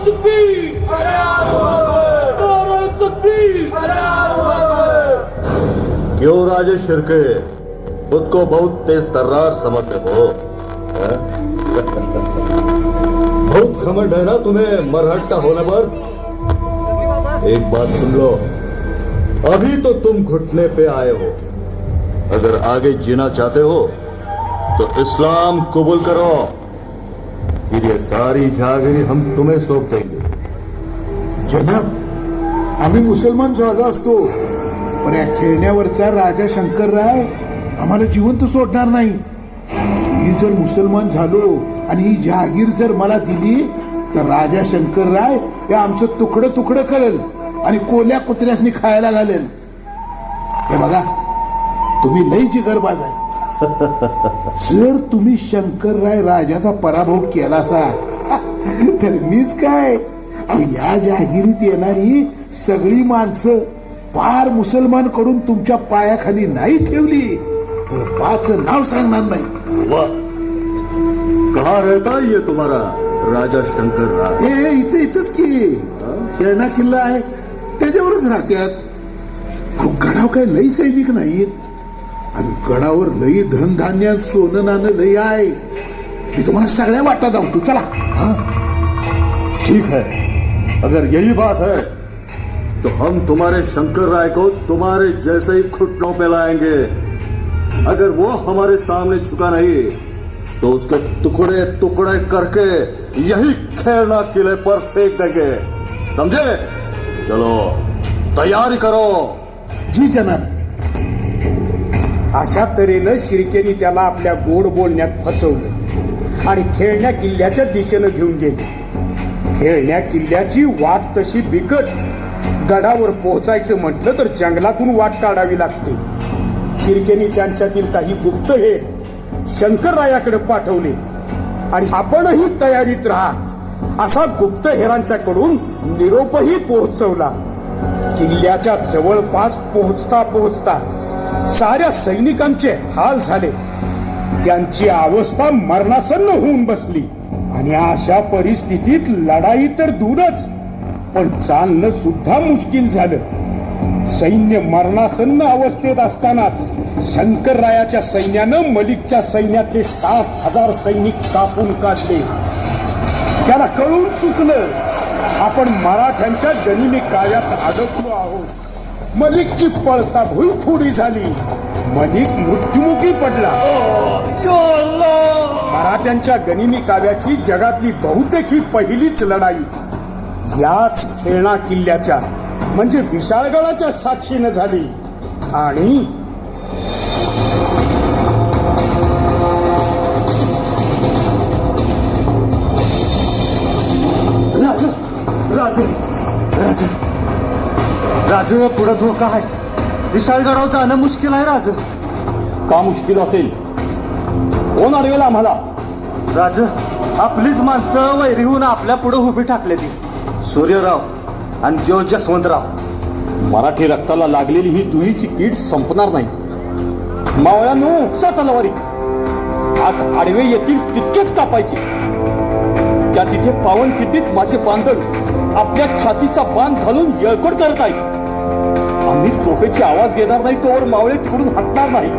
तकबीर। क्यों राजेश शिरके? खुद को बहुत तेज तर्रार समझते हो बहुत घमंड है ना तुम्हें मरहट्टा होने पर। एक बात सुन लो, अभी तो तुम घुटने पे आए हो। अगर आगे जीना चाहते हो तो इस्लाम कबूल करो। फिर ये सारी झागरी हम तुम्हें सौंप देंगे। जनाब आम्ही मुसलमान झालो असतो पण या खेळण्यावरचा राजा शंकर राय आम्हाला जिवंत सोडणार नाही. मी जर मुसलमान झालो आणि ही जहागीर जर मला दिली तर राजा शंकर राय हे आमचं तुकडं तुकडं करेल आणि कोल्या कुत्र्यासनी खायला घालेल. हे बघा तुम्ही लई जिगरबाज आहे. जर तुम्ही शंकरराय राजाचा पराभव केला असा तर मीच काय? या जहागिरीत येणारी सगळी माणसं फार मुसलमानकडून तुमच्या पायाखाली नाही ठेवली तर पाच नाव सांगणार नाही. वाह कहाँ रहता ये तुम्हारा राजा शंकर राज हे इथे इथंच की. खेळणा किल्ला आहे त्याच्यावरच राहत्यात. अहो गडाव काय लई सैनिक नाहीत. आणि गडावर लई धनधान्य सोनं लई आहे. मी तुम्हाला सगळ्या वाटा दावतो, चला. ठीक है अगर यही बात है तो हम तुम्हारे शंकर राय को तुम्हारे जैसे ही घुटनों पे लाएँगे। अगर वो हमारे सामने झुका नहीं तो उसके टुकड़े टुकड़े करके यही खेलना किले पर फेंक देंगे। समझे? चलो, तैयारी करो। जी, जनाब। अशा तऱ्हेनं शिर्केनी त्याला आपल्या गोड बोलण्यात फसवलं आणि खेळण्या किल्ल्याच्या दिशेनं घेऊन गेले. खेळण्या किल्ल्याची वाट तशी बिकट गडावर पोहोचायचं म्हटलं तर जंगलातून वाट काढावी लागते. शिरकेनी त्यांच्यातील काही गुप्त हे शंकररायाकडे पाठवले आणि आपणही तयारीत राहा असा गुप्तहेरांच्याकडून निरोपही पोहोचवला. किल्ल्याच्या जवळपास पोहोचता पोहोचता साऱ्या सैनिकांचे हाल झाले. त्यांची अवस्था मरणासन्न होऊन बसली. आणि अशा परिस्थितीत लढाई तर दूरच पण चालणं सुद्धा मुश्किल झालं. सैन्य मरणासन्न अवस्थेत असतानाच शंकररायाच्या सैन्यानं मलिकच्या सैन्यातले सात हजार सैनिक कापून काढले. त्याला कळून चुकलं आपण मराठ्यांच्या गनिमी कार्यात अडकलो आहोत. मलिकची पळता भुईफोडी झाली. मलिक मृत्युमुखी पडला. मराठ्यांच्या गनिमी काव्याची जगातली बहुतेक ही पहिलीच लढाई. याच खेळणा किल्ल्याच्या म्हणजे विशाळगडाच्या साक्षीनं झाली. आणि राज राज राज. राज पुढं धोका आहे. विशाळगडावर जाणं मुश्किल आहे राज. का मुश्किल असेल? कोण अडवेल आम्हाला. राज आपलीच माणसं वैरी होऊन आपल्या पुढं उभी टाकले ती. सूर्यराव आणि जो जसवंतराव. मराठी रक्ताला लागलेली ही दुहीची कीड संपणार नाही. मावळ्यांनो उपसा तलवारी. आज आडवे येतील तितकेच कापायचे. त्या तिथे पावन किड्डीत माझे बांधव आपल्या छातीचा बांध घालून येळकोट करत आहेत. आम्ही तोफेची आवाज देणार नाही तोवर मावळे तिकडून हटणार नाही.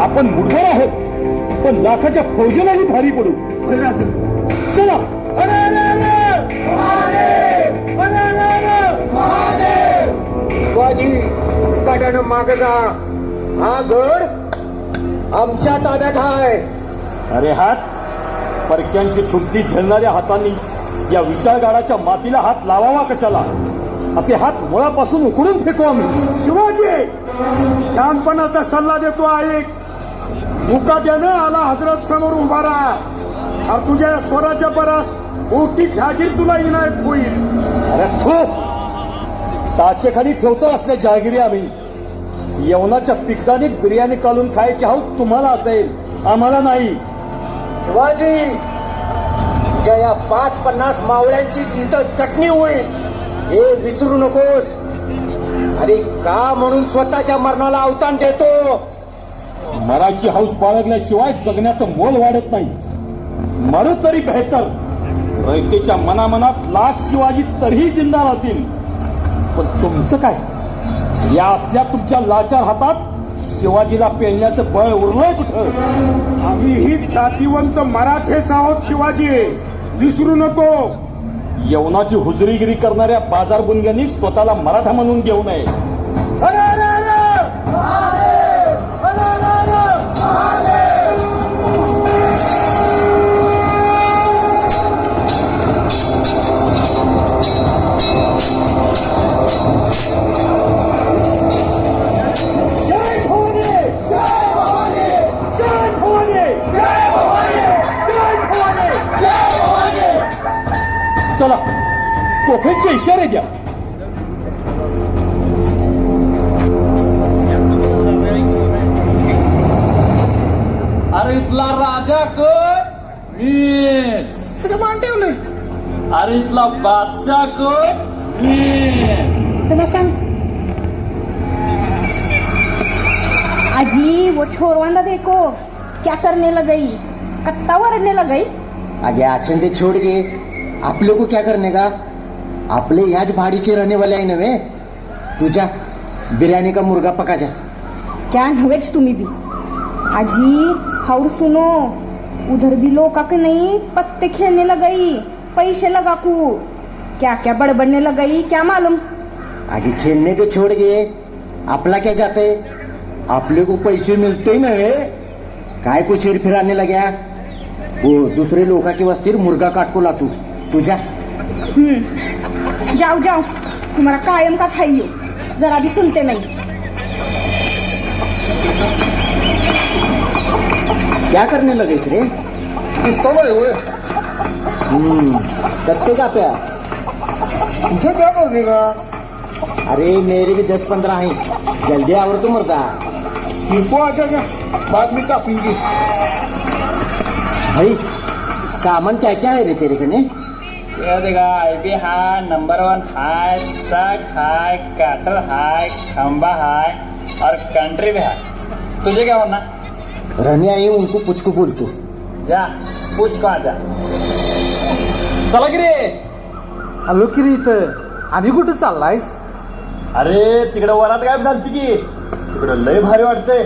आपण मुठभर आहोत पण लाखाच्या फौजेलाही भारी पडू. चला. अरे अरे अरे. महादेव! अरे अरे अरे. महादेव! शिवाजी गडानं माग जा. हा गड आमच्या ताब्यात आहे अरे हात परक्यांची चुक्ती झेलणाऱ्या हातांनी या विशाळ गाडाच्या मातीला हात लावावा कशाला? असे हात मुळापासून उकडून फेकू आम्ही शिवाजी शहाणपणाचा सल्ला देतो आहे मुकाट्यानं आला हजरत समोर उभा राहा. तुझ्या या स्वराच्या परस मोठी जहागीर तुला इनायत होईल. अरे थो. ताचे खाली ठेवतो असल्या जहागिरी आम्ही. यवनाच्या पिकदानी बिर्याणी काढून खायची हौस तुम्हाला असेल. आम्हाला नाही. शिवाजी या पाच पन्नास मावळ्यांची इथं चटणी होईल हे विसरू नकोस. अरे का म्हणून स्वतःच्या मरणाला अवतान देतो? मराठी हौस बाळगल्याशिवाय जगण्याचं मोल वाढत नाही. मरू तरी बेहतर. रयतेच्या मनामनात लाख शिवाजी तरीही जिंदा राहतील. पण तुमचं काय? या असल्या तुमच्या लाचार हातात शिवाजीला पेलण्याचं बळ उरलंय कुठं? आम्ही ही जातीवंत मराठेच आहोत शिवाजी. विसरू नको. यवनाची हुजरीगिरी करणाऱ्या बाजार बुंग्यांनी स्वतःला मराठा म्हणून घेऊ नये. द्या अरे इथला राजा कोण? मीच. मान ठेवलंय अरे इथला बादशाह तो मैं सांग. अजी वो छोरवांदा देखो. क्या करने लग? गई कत्ता वरडने लग? गई आगे आचन ते छोड़ के आप लोग को क्या करने का? आपले ह्याच भाडीचे रहने वाले आहे नव्हे? तुझ्या बिर्याणी का मुर्गा पका जा क्या नवेच तुम्ही भी अजी हाउर सुनो. उधर भी लोग के नहीं? पत्ते खेलने लग गई पैसे लगा कू क्या क्या बड़बड़ने लग गई क्या मालूम? आगे खेलने ते छोड़ के आपला क्या जाते आपले को पैसे मिलते नव्हे? काय कुशीर फिराने लग्या? वो दुसरे लोका की वस्तीर मुर्गा काट को लातू तुझ्या जाओ जाओ तुम्हारा कायम का खाइयो जरा भी सुनते नहीं. क्या करने लगेस रे? पिस्तौल आहे होय. कत्ते का प्या? तुझं क्या करणे का अरे मेरे भी दस पंद्रह हैं. जल्दी आवर तो मरता किरको आजा क्या बाद में कापेंगे. भाई सामान क्या क्या है रे तेरे कने? ये देखा आईबी हाय नंबर वन हाय स्टक हाय कैटर हाय खंबा हाय और कंट्री भी हाय। तुझे क्या होना आई हूँ उनको कुछ को बोल तू। जा पूछ को जा चला की रे आलो की रे इथं आणि कुठं चाललायस? अरे तिकडे वरात गायब झालती की। तिकडे लय भारी वाटते।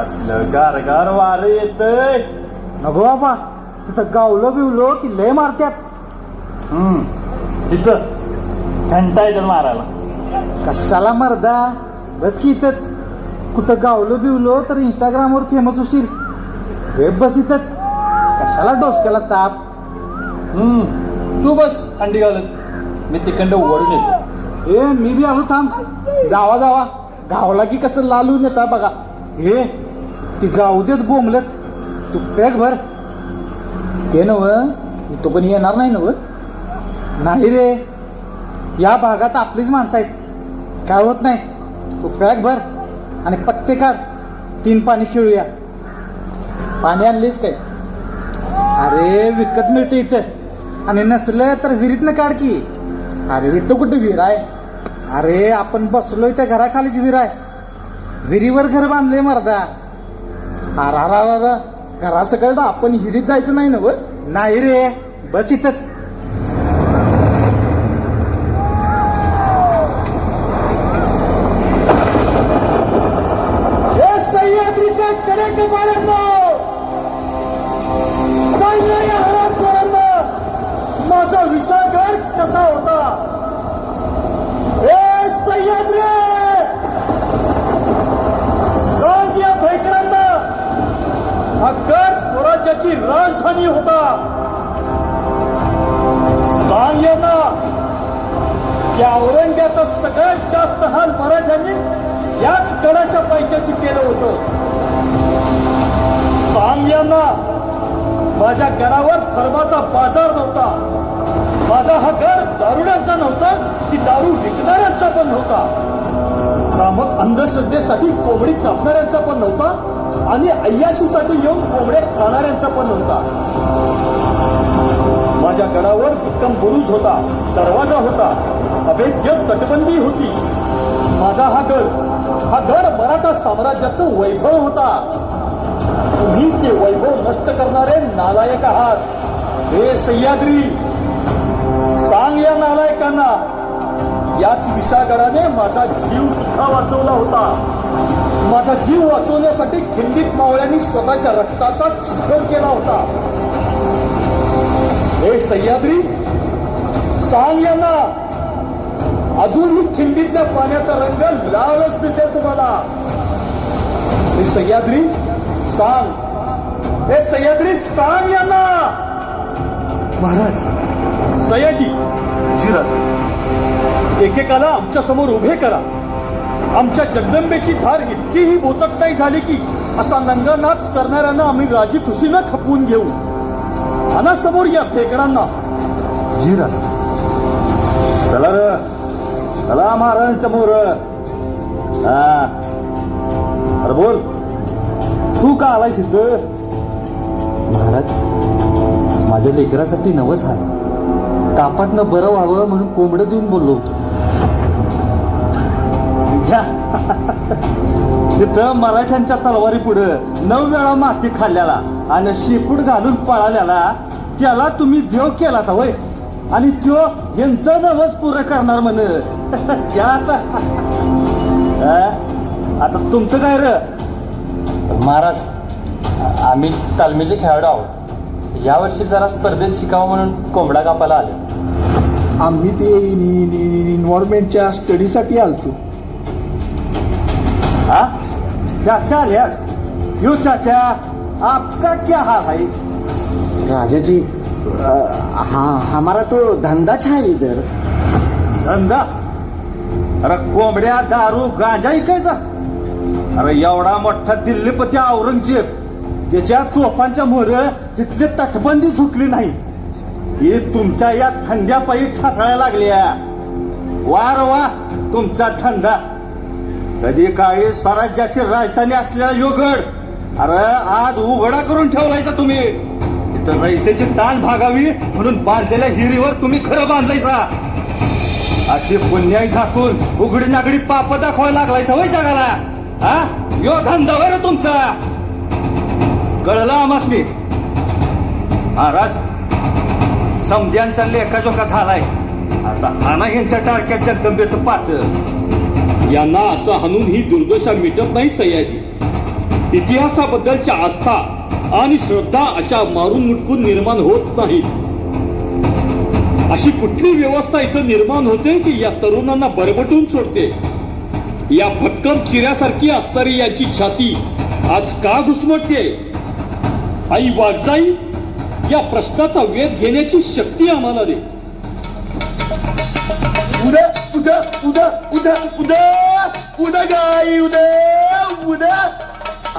असलं गारगार वार येतय। नको बाबा तिथं गावलो बिवलो की लय मारत्यात। हम्म. इथं घंटा येतात मारायला. कशाला मर्दा? बस की इथंच. कुठं गावलो बिवलो तर इंस्टाग्रामवर फेमस होशील. वेब बस इथंच. कशाला डोसक्याला ताप? हम्म. तू बस थंडी घालत. मी तिकडं ओढून येतो. ए मी बी आलो थांब. जावा जावा. गावला की कसं लालून येता बघा. हे ती जाऊ देत बोंबलत. तू पॅक भर. ते नव तो पण येणार नाही नव नाही रे. या भागात आपलीच माणसं आहेत. काय होत नाही. तू पॅक भर आणि पत्ते काढ. तीन पाणी खेळूया. पाणी आणलीस काय? अरे विकत मिळते इथं. आणि नसलं तर विहिरीतनं काढ की. अरे इथं कुठं विहीर आहे? अरे आपण बसलो त्या घराखालीच विहीर आहे. विहिरीवर घर बांधले मर्दा. अरा रा घरा सकट आपण हिरीत जायचं नाही ना व नाही रे. बस इथंच. हा स्वराज्याची राजधानी होता. सांग या औरंग्याचा सगळ्यात जास्त हाल मराठ्यांनी याच गडाच्या पायथ्याशी केलं होतं. सांग माझ्या गडावर धर्माचा बाजार नव्हता. माझा हा गड दारुड्यांचा नव्हता की दारू विकणाऱ्यांचा पण नव्हता. भ्रामक अंधश्रद्धेसाठी कोंबडी कापणाऱ्यांचा पण नव्हता आणि अय्याशीसाठी येऊन कोंबड्या खाणाऱ्यांचा पण नव्हता. माझ्या गडावर भक्कम बुरुज होता दरवाजा होता अभेद्य तटबंदी होती. माझा हा गड हा गड मराठा साम्राज्याचं वैभव होता. तुम्ही ते वैभव नष्ट करणारे नालायक आहात. हे सह्याद्री सांग या नालायकांना. याच विषागराने माझा जीव सुद्धा वाचवला होता. माझा जीव वाचवण्यासाठी खिंडीत मावळ्यांनी स्वतःच्या रक्ताचा चिखल केला होता. हे सह्याद्री सांग यांना. अजूनही खिंडीतल्या पाण्याचा रंग लालच दिसेल तुम्हाला. हे सह्याद्री सांग. हे सह्याद्री सांग यांना. महाराज सयाजी एकेकाला आमच्यासमोर उभे करा. आमच्या जगदंबेची धार इतकीही बोतकताई झाली की असा नंगानाच करणाऱ्यांना आम्ही राजी खुशीनं खपवून घेऊ. आणा समोर या फेकरांना. चला र. चला महाराजांच्या मोर हा. अरे बोल. तू का आलाय इथं? महाराज माझ्या लेकरासाठी नवस आहे कापातनं बरं व्हावं म्हणून कोंबडं देऊन बोललो होतो. तिथं मराठ्यांच्या तलवारी पुढं नऊ वेळा माती खाल्ल्याला आणि शेपूट घालून पळाल्याला त्याला तुम्ही देव केला वय आणि त्यो यांचं नवस पुरं करणार म्हण आता हा? आता तुमचं काय र महाराज आम्ही तालमीचे खेळाडू आहोत यावर्षी जरा स्पर्धेत शिकावं म्हणून कोंबडा कापायला आले आम्ही ते इन्व्हॉल्वमेंटच्या स्टडीसाठी आलतो हा? चाचा आल्या क्यों चाचा आपका क्या हाल है? राजा जी हाँ हमारा तो धंधा है इधर। धंदा? अरे कोंबड्या दारू गांजा इकायचा? अरे एवढा मोठा दिल्लीपती औरंगजेब त्याच्या तोफांच्या मोर तिथली तटबंदी झुकली नाही. ही तुमच्या या थंड्या पायी ठासळ्या लागल्या वार वा तुमचा थंडा कधी काळी स्वराज्याची राजधानी असलेला योगड. अरे आज उघडा करून ठेवलायचा तुम्ही. इथं रयतेची ताण भागावी म्हणून बांधलेल्या हिरीवर तुम्ही खरं बांधलायचा अशी पुण्याई झाकून उघडी नागडी पाप दाखवायला लागलायचा होय जगाला. हा? यो धंदा रे तुमचा. कळलं आमासनी महाराज समध्यांचा लेखाजोखा झालाय. आता हाना यांच्या टाळक्यात जगदंबेचं पात. यांना असं हाणून ही दुर्दशा मिटत नाही सयाजी. इतिहासाबद्दलच्या आस्था आणि श्रद्धा अशा मारून मुटकून निर्माण होत नाहीत. अशी कुठली व्यवस्था इथं निर्माण होते की या तरुणांना बरबटून सोडते? या भक्कम चिऱ्यासारखी असणारी यांची छाती आज का घुसमटते? आई वागजाई या प्रश्नाचा वेध घेण्याची शक्ती आम्हाला दे. उद्या उद्या उद्या उद्या उद्या उद्या गाई उद्या उद्या.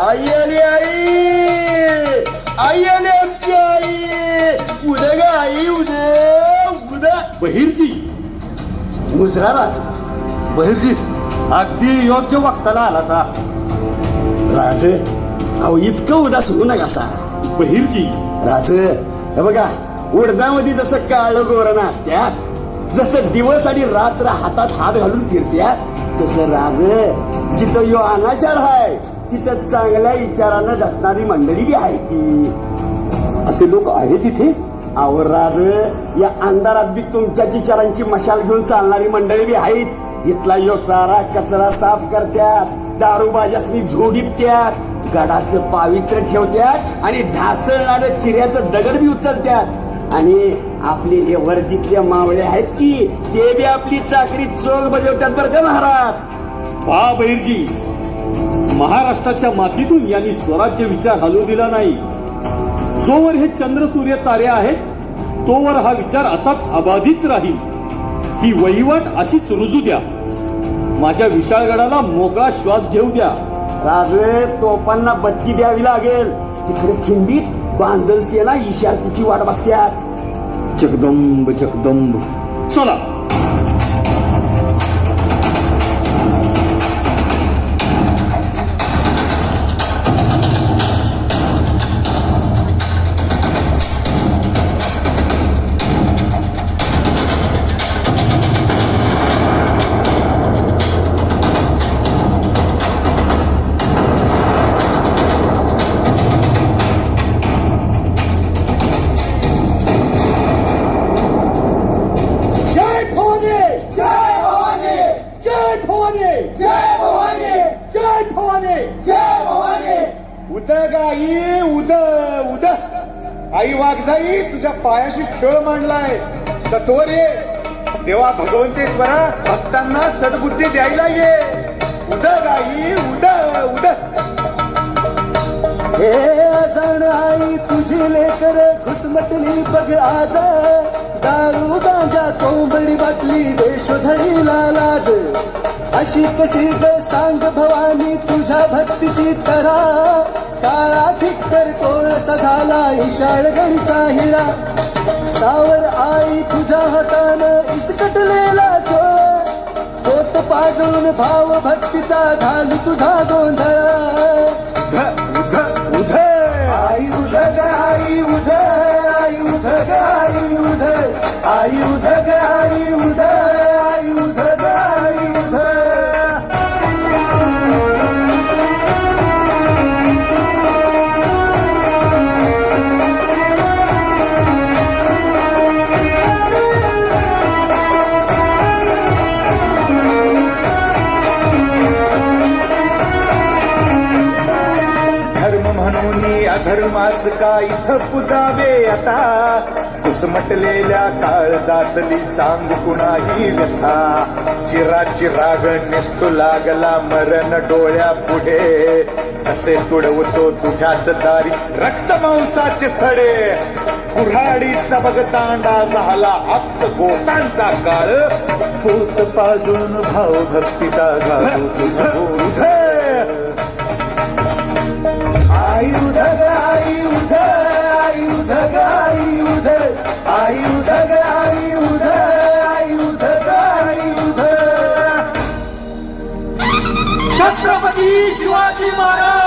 आई आली आई. आई आली आमची आई. उद्या गाई उद्या उद बहिरजी मुजराराज बहिरजी अगदी योग्य वक्ताला आला सा राज अहो इतकं उदास होऊ नका सा बहिरजी राज हे बघा उडदामध्ये जसं काळ गोरण असत्या जसं दिवस आणि रात्र हातात हात घालून फिरत्या तसं राज जिथं यो अनाचार आहे तिथं चांगल्या विचारानं जगणारी मंडळी बी आहे ती. असे लोक आहे तिथे. आवर राज या अंधारात बी तुमच्याच विचारांची मशाल घेऊन चालणारी मंडळी बी आहेत. इथला यो सारा कचरा साफ करत्यात दारूबाजासनी झोडीपत्यात गडाचं पावित्र्य ठेवत्यात आणि ढासळणारं चिऱ्याचं दगड बी उचलत्यात. आणि आपले हे वर्दीतले मावळे आहेत की ते बी आपली चाकरी चोख बजावतात बरं का महाराज? पहा बहिरजी महाराष्ट्राच्या मातीतून यांनी स्वराज्य विचार हलवू दिला नाही. जोवर हे चंद्र सूर्य तारे आहेत तोवर हा विचार असाच अबाधित राहील. ही वहिवाट अशीच रुजू द्या. माझ्या विशाळगडाला मोकळा श्वास घेऊ द्या. राजे तोफांना बत्ती द्यावी लागेल. तिकडे खिंडीत बांधल सेना इशारतीची वाट बघत्यात. जगदंब जगदंब चला. उद गाई उद उद. आई वाघजाई तुझ्या पायाशी खेळ मांडलाय. सत्वरे देवा भगवंतेश्वरा भक्तांना सद्बुद्धी द्यायला ये. उद गाई उद उद. हे अजण आई तुझी लेकर घुसमटली बघ आज. दारू गांजा कोंबडी बाटली देशोधडीला लाज अशी कशी ग सांग भवानी तुझ्या भक्तीची तरा. काळा ठिक्कर कोळसा झाला इशाळ गणीचा हिरा. सावर आई तुझ्या हातानं इसकटलेला चोळ पोट पाजून भाव भक्तीचा घालू तुझा गोंधळ. उध उध. आई उध ग आई उध. आई उध ग आई उध. आई उध ग आई उध. चमटलेल्या काळ जातली सांग कुणाही व्यथा. चिरा चिराग निसतू लागला मरण डोळ्या पुढे. असे तुडवतो तुझ्याच दारी रक्त मांसाचे सडे. कुऱ्हाडी बगतांडा झाला अप्त गोतांचा काळ. पोट पाजून भाव भक्तीचा घालू तुझा उध छत्रपती शिवाजी महाराज